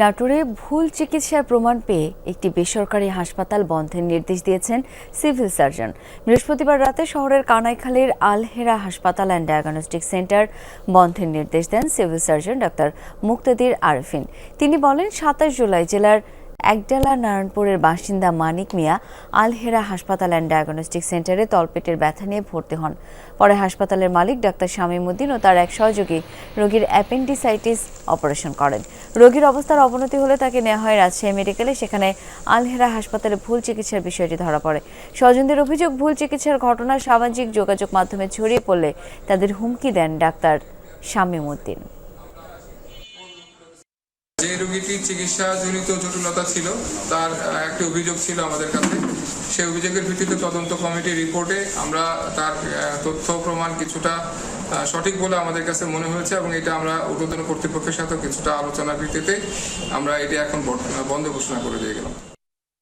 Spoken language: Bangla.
নাটোরে ভুল চিকিৎসার প্রমাণ পেয়ে একটি বেসরকারি হাসপাতাল বন্ধের নির্দেশ দিয়েছেন সিভিল সার্জন। বৃহস্পতিবার রাতে শহরের কানাইখালীর আলহেরা হাসপাতাল অ্যান্ড ডায়াগনস্টিক সেন্টার বন্ধের নির্দেশ দেন civil surgeon doctor Muktadir Arfin. তিনি বলেন, সাতাশ জুলাই জেলার একডালা নারায়ণপুরের বাসিন্দা মানিক মিয়া আলহেরা হাসপাতাল অ্যান্ড ডায়াগনস্টিক সেন্টারে তলপেটের ব্যথা নিয়ে ভর্তি হন। পরে হাসপাতালের মালিক ডাক্তার শামীমুদ্দিন ও তার এক সহযোগী রোগীর অ্যাপেন্ডিসাইটিস অপারেশন করেন। রোগীর অবস্থার অবনতি হলে তাকে নেওয়া হয় রাজশাহী মেডিকেলে, সেখানে আলহেরা হাসপাতালে ভুল চিকিৎসার বিষয়টি ধরা পড়ে। স্বজনদের অভিযোগ, ভুল চিকিৎসার ঘটনা সামাজিক যোগাযোগ মাধ্যমে ছড়িয়ে পড়লে তাদের হুমকি দেন ডাক্তার শামীমুদ্দিন যে রোগীটির চিকিৎসাজনিত জটিলতা ছিল, তার একটি অভিযোগ ছিল আমাদের কাছে। সেই অভিযোগের ভিত্তিতে তদন্ত কমিটির রিপোর্টে আমরা তার তথ্য প্রমাণ কিছুটা সঠিক বলে আমাদের কাছে মনে হয়েছে এবং এটা আমরা উদ্বোধন কর্তৃপক্ষের সাথে কিছুটা আলোচনার ভিত্তিতে আমরা এটি এখন বন্ধ ঘোষণা করে দিয়ে গেলাম।